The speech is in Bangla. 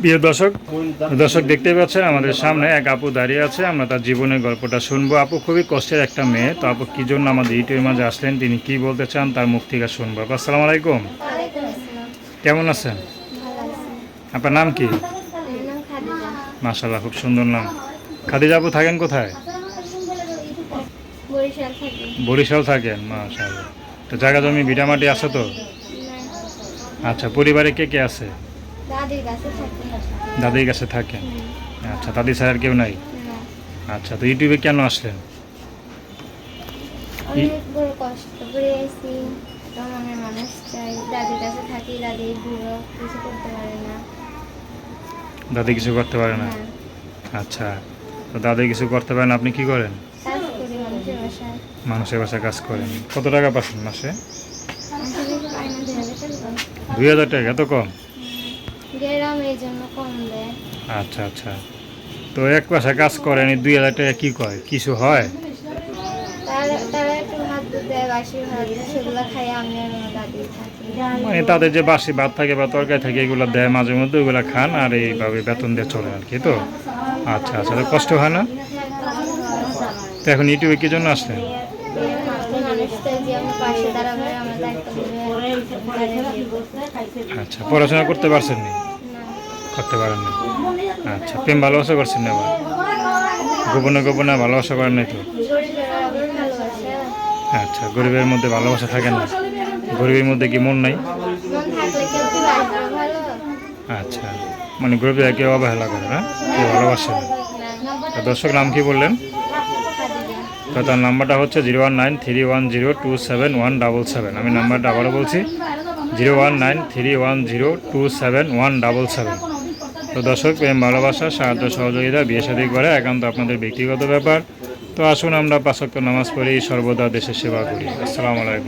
প্রিয় দর্শক দর্শক দেখতে পাচ্ছেন, আমাদের সামনে এক আপু দাঁড়িয়ে আছে। আমরা তার জীবনের গল্পটা শুনব। আপু খুবই কষ্টের একটা মেয়ে। তো আপু, কি জন্য আমাদের ইউটিউবের মাঝে আসলেন? তিনি কি বলতে চান? তার মুখ থেকে শুনব। আপু, আসসালামু আলাইকুম। কেমন আছেন? আপনার নাম কি? মাশাল্লাহ খুব সুন্দর নাম। খাদিজা আপু, থাকেন কোথায়? বরিশাল থাকেন মাশাল্লাহ তো জায়গা জমি, ভিটামাটি আছে তো? আচ্ছা পরিবারে কে কে আছে? দাদির কাছে থাকি। থাকেন আচ্ছা দাদি ছাড়া আর কেউ নাই? আচ্ছা তো ইউটিউবে কেন আসলেন? অনেক বড় কষ্ট করে আছি মনের মানুষ চাই। দাদির কাছে থাকি দাদি বুড়ো কিছু করতে পারে না। দাদি কিছু করতে পারে না? হ্যাঁ, আচ্ছা তো দাদি কিছু করতে পারেন আপনি কি করেন? মানুষের বাসায়। কাজ করেন। কত টাকা পাচ্ছেন মাসে? দুই হাজার টাকা এত কম? গেরাম এই জন্য কম দেয়। আচ্ছা আচ্ছা। তো এক বাসায় কাজ করেন দুই হাজার টাকা কী কয়? কিছু হয়? মানে তাদের যে বাসি ভাত থাকে বা তরকারি থাকে এগুলো দেয় মাঝে মধ্যে ওগুলো খান আর এইভাবে বেতন দিয়ে চলে আর কি তো? আচ্ছা আচ্ছা কষ্ট হয় না? তো এখন ইউটিউবে কি জন্য আসলেন? পাশে আচ্ছা পড়াশোনা করতে পারছেন নি? করতে পারেন না আচ্ছা প্রেম ভালোবাসা করছেন না এবার গোপনে গোপনে ভালোবাসা করেন নাই তো? আচ্ছা গরিবের মধ্যে ভালোবাসা থাকে না। গরিবের মধ্যে কি মন নাই? আচ্ছা মানে গরিবের কেউ অবহেলা করে না, কেউ ভালোবাসে না। দর্শক, নাম কি বললেন? তার নাম্বারটা হচ্ছে zero one nine three one zero two seven one double seven. আমি নাম্বারটা আবারও বলছি, zero one nine three one zero two seven one double seven. তো দর্শক, প্রেম ভালোবাসা, সাহায্য সহযোগিতা, বিয়ে সাদী করে একান্ত আপনাদের ব্যক্তিগত ব্যাপার। তো আসুন আমরা পাশক্য নামাজ পড়ি, সর্বদা দেশের সেবা করি। আসসালামু আলাইকুম।